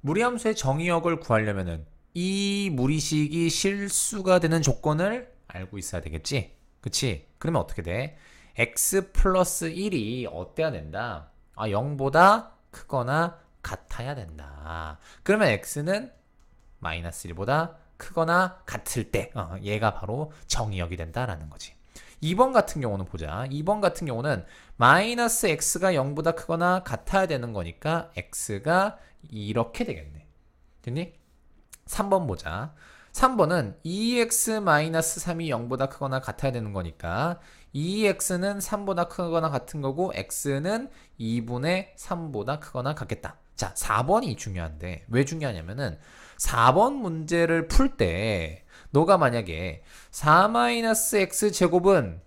무리함수의 정의역을 구하려면은 이 무리식이 실수가 되는 조건을 알고 있어야 되겠지? 그치? 그러면 어떻게 돼? x 플러스 1이 어때야 된다? 아, 0보다 크거나 같아야 된다. 그러면 x는 마이너스 1보다 크거나 같을 때, 어, 얘가 바로 정의역이 된다라는 거지. 2번 같은 경우는 보자. 2번 같은 경우는 마이너스 x가 0보다 크거나 같아야 되는 거니까 x가 이렇게 되겠네. 됐니? 3번 보자. 3번은 2x-3이 0보다 크거나 같아야 되는 거니까 2x는 3보다 크거나 같은 거고 x는 2분의 3보다 크거나 같겠다. 자, 4번이 중요한데 왜 중요하냐면은 4번 문제를 풀 때 너가 만약에 4-x 제곱은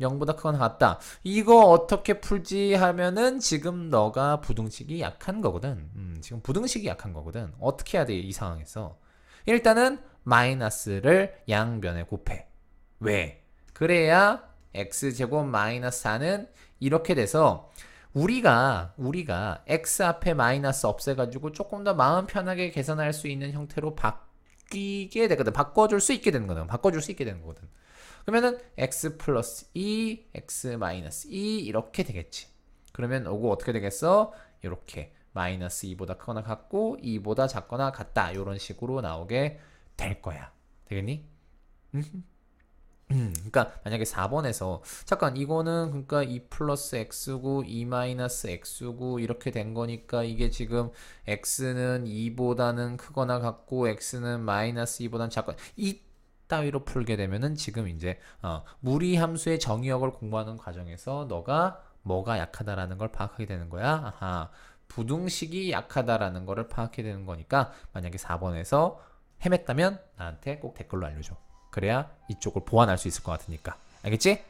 0보다 크거나 같다. 이거 어떻게 풀지 하면은 지금 너가 부등식이 약한 거거든. 음, 지금 부등식이 약한 거거든. 어떻게 해야 돼, 이 상황에서? 일단은 마이너스를 양변에 곱해. 왜? 그래야 x제곱 마이너스 4는 이렇게 돼서 우리가 우리가 x 앞에 마이너스 없애가지고 조금 더 마음 편하게 계산할 수 있는 형태로 바 뀌게 되거든. 바꿔줄 수 있게 되는 거든. 바꿔줄 수 있게 되는 거거든. 그러면은 x 플러스 2, x 마이너스 2 이렇게 되겠지. 그러면 오고 어떻게 되겠어? 이렇게 마이너스 2보다 크거나 같고 2보다 작거나 같다. 이런 식으로 나오게 될 거야. 되겠니? 음. 음, 그러니까 만약에 4번에서 잠깐 이거는 그러니까 2 플러스 x고 2 마이너스 x고 이렇게 된 거니까 이게 지금 x는 2보다는 크거나 같고 x는 마이너스 2보다는 작거나 이 따위로 풀게 되면은 지금 이제 어, 무리 함수의 정의역을 공부하는 과정에서 너가 뭐가 약하다라는 걸 파악하게 되는 거야. 아하. 부등식이 약하다라는 거를 파악하게 되는 거니까 만약에 4번에서 헤맸다면 나한테 꼭 댓글로 알려줘. 그래야 이쪽을 보완할 수 있을 것 같으니까. 알겠지?